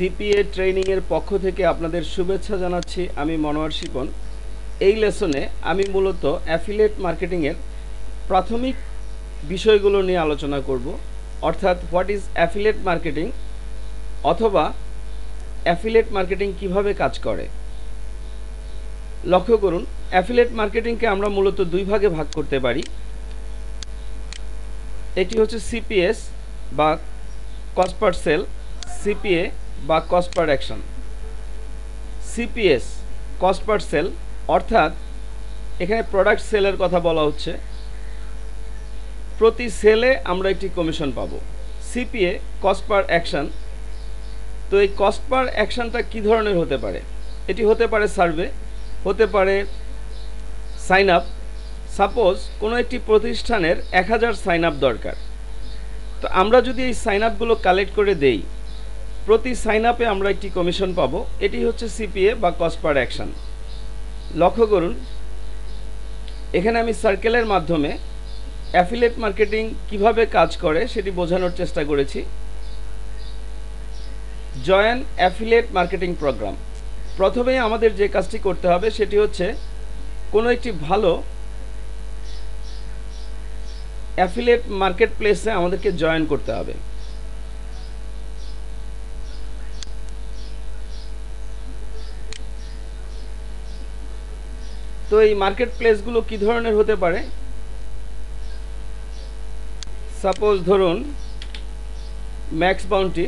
CPA ট্রেনিংয়ের পক্ষ থেকে আপনাদের শুভেচ্ছা জানাচ্ছি আমি মনোয়ার শিপন। এই লেসনে আমি মূলত অ্যাফিলিয়েট মার্কেটিংয়ের প্রাথমিক বিষয়গুলো নিয়ে আলোচনা করব। অর্থাৎ হোয়াট ইজ অ্যাফিলেট মার্কেটিং? অথবা অ্যাফিলেট মার্কেটিং কীভাবে কাজ করে? লক্ষ্য করুন অ্যাফিলেট মার্কেটিংকে আমরা মূলত দুই ভাগে ভাগ করতে পারি। একটি হচ্ছে সিপিএস বা কস্ট পার সেল, সিপিএ বা cost per action CPS cost per sale অর্থাৎ এখানে প্রোডাক্ট সেলের কথা বলা হচ্ছে। প্রতি সেলে আমরা একটি কমিশন পাবো। সিপিএ কস্ট পার অ্যাকশন তো এই কস্ট পার অ্যাকশনটা কী ধরনের হতে পারে? এটি হতে পারে সার্ভে হতে পারে সাইন আপ সাপোজ কোনো একটি প্রতিষ্ঠানের এক হাজার সাইন আপ দরকার। তো আমরা যদি এই সাইন আপগুলো কালেক্ট করে দেই প্রতি সাইন আপে আমরা একটি কমিশন পাবো। এটি হচ্ছে সিপিএ বা কস্ট পার অ্যাকশন। লক্ষ্য করুন, এখানে আমি সার্কেলের মাধ্যমে অ্যাফিলেট মার্কেটিং কীভাবে কাজ করে সেটি বোঝানোর চেষ্টা করেছি। Join affiliate marketing program. প্রথমেই আমাদের যে কাজটি করতে হবে সেটি হচ্ছে কোনো একটি ভালো অ্যাফিলেট মার্কেট প্লেসে আমাদেরকে জয়েন করতে হবে। তো এই মার্কেট প্লেসগুলো কী ধরনের হতে পারে? সাপোজ ধরুন, ম্যাক্স বাউন্টি।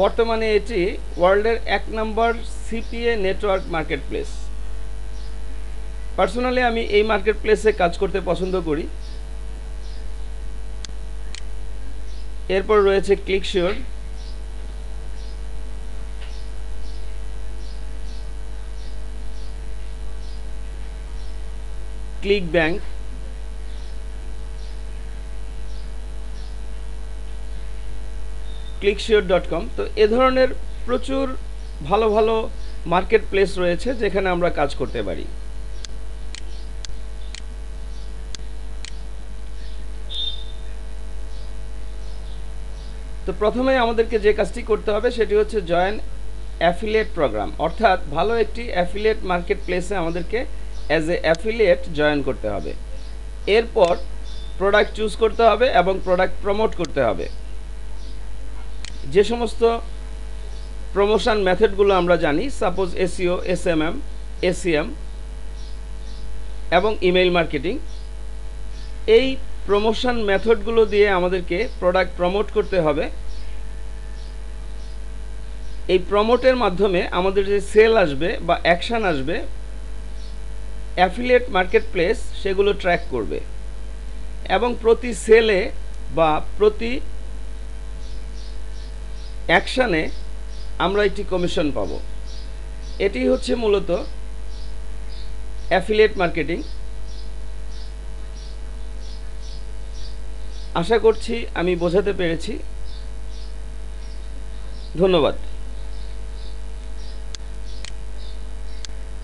বর্তমানে এটি ওয়ার্ল্ডের এক নম্বর CPA network market place personally আমি এই মার্কেট প্লেসে কাজ করতে পছন্দ করি। এরপর রয়েছে ClickSure ClickBank ClickSure dot com তো এ ধরনের প্রচুর ভালো ভালো মার্কেট প্লেস রয়েছে যেখানে আমরা কাজ করতে পারি। তো প্রথমে আমাদেরকে যে কাজটি করতে হবে সেটি হচ্ছে জয়েন অ্যাফিলিয়েট প্রোগ্রাম অর্থাৎ ভালো একটি অ্যাফিলিয়েট মার্কেট প্লেসে আমাদেরকে অ্যাজ এ অ্যাফিলিয়েট জয়েন করতে হবে। এরপর প্রোডাক্ট চুজ করতে হবে এবং প্রোডাক্ট প্রমোট করতে হবে। যে সমস্ত প্রমোশন মেথডগুলো আমরা জানি suppose SEO S M M SCM এবং ইমেইল মার্কেটিং এই প্রমোশন মেথডগুলো দিয়ে আমাদেরকে প্রোডাক্ট প্রমোট করতে হবে। এই প্রমোটের মাধ্যমে আমাদের যে সেল আসবে বা অ্যাকশান আসবে অ্যাফিলিয়েট মার্কেট প্লেস সেগুলো ট্র্যাক করবে। এবং প্রতি সেলে বা প্রতি অ্যাকশানে আমরা একটি কমিশন পাব। এটি হচ্ছে মূলত অ্যাফিলিয়েট মার্কেটিং আশা করছি আমি বোঝাতে পেরেছি। ধন্যবাদ।